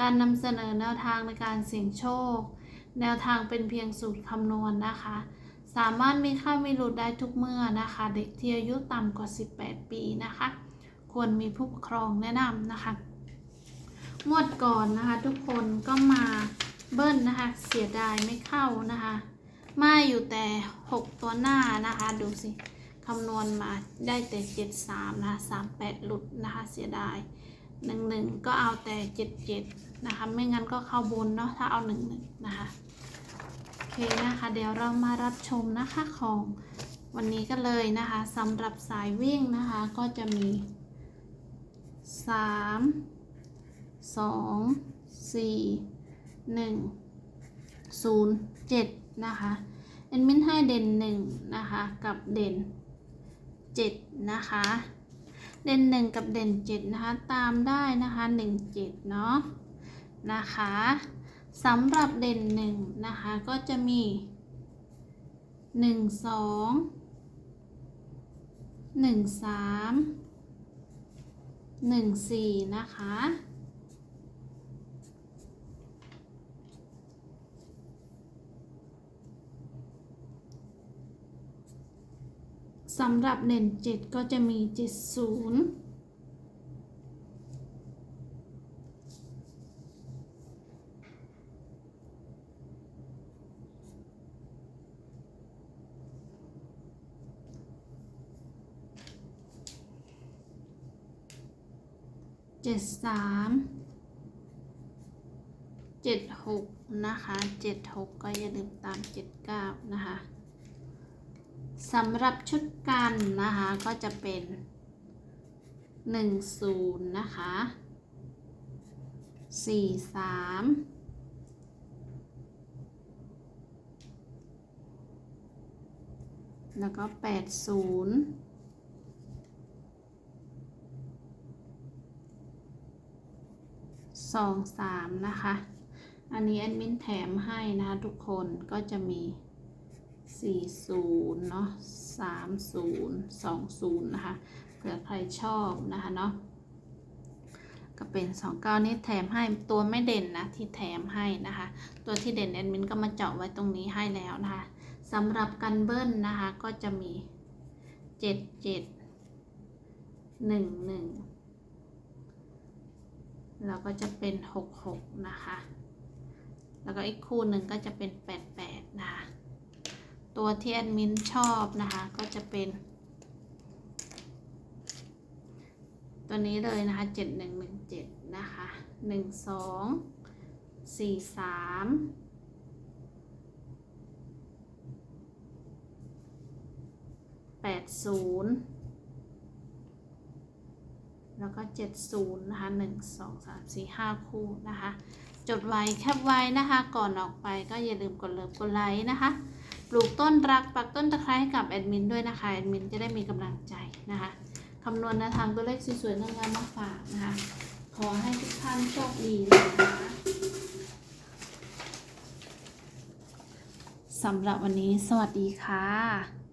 การนำเสนอแนวทางในการเสี่ยงโชค แนวทางเป็นเพียงสูตรคำนวณนะคะ สามารถมีค่ามีหลุดได้ทุกเมื่อนะคะ เด็กที่อายุต่ำกว่า 18 ปีนะคะ ควรมีผู้ปกครองแนะนำนะคะ งวดก่อนนะคะ ทุกคนก็มาเบิ้ลนะคะ เสียดายไม่เข้านะคะ มาอยู่แต่ 6 ตัวหน้านะคะ ดูสิคำนวณมาได้แต่ 73 นะคะ 38 หลุดนะคะ เสียดาย หนึ่งหนึ่งก็เอาแต่เจ็ดเจ็ดนะคะ ไม่งั้นก็เข้าบนเนาะถ้าเอาหนึ่งหนึ่งนะคะโอเคนะคะเดี๋ยวเรามารับชมนะคะของวันนี้กันเลยนะคะสำหรับสายวิ่งนะคะก็จะมีสามสองสี่หนึ่งศูนย์เจ็ดนะคะเอ็นมินให้เด่นหนึ่งนะคะกับเด่นเจ็ดนะคะ เด่นหนึ่งกับเด่นเจ็ดนะคะ ตามได้นะคะหนึ่งเจ็ดเนาะนะคะสำหรับเด่นหนึ่งนะคะก็จะมีหนึ่งสองหนึ่งสามหนึ่งสี่นะคะ สำหรับเด่นเจ็ดก็จะมีเจ็ดศูนย์เจ็ดสามเจ็ดหกนะคะเจ็ดหกก็อย่าลืมตามเจ็ดเก้านะคะ สำหรับชุดกันนะคะก็จะเป็นหนึ่งศูนย์นะคะสี่สามแล้วก็แปดศูนย์สองสามนะคะ อันนี้แอดมินแถมให้นะคะทุกคนก็จะมี สี่ศูนย์เนาะสามศูนย์สองศูนย์นะคะเผื่อใครชอบนะคะเนาะก็เป็นสองเก้านี้แถมให้ตัวไม่เด่นนะที่แถมให้นะคะ ตัวที่เด่นแอดมินก็มาเจาะไว้ตรงนี้ให้แล้วนะคะสำหรับกันเบิ้ลนะคะก็จะมีเจ็ดเจ็ดหนึ่งหนึ่งแล้วก็จะเป็น 66 นะคะ แล้วก็อีกคู่หนึ่งก็จะเป็น 88 นะคะ ตัวที่แอดมินชอบนะคะ ก็จะเป็น ตัวนี้เลยนะคะ7117นะคะ12 43 80แล้วก็ 70 นะคะ 1 2 3 4 5 คู่นะคะ จดไว้แคปไว้นะคะ ก่อนออกไปก็อย่าลืมกดเลิฟกดไลค์นะคะ ปลูกต้นรักปักต้นตะไคร้ให้กับแอดมินด้วยนะคะแอดมินจะได้มีกำลังใจนะคะคำนวณแนวทางตัวเลขสวยๆงามๆมาฝากนะคะ ขอให้ทุกท่านโชคดีนะคะสำหรับวันนี้สวัสดีค่ะ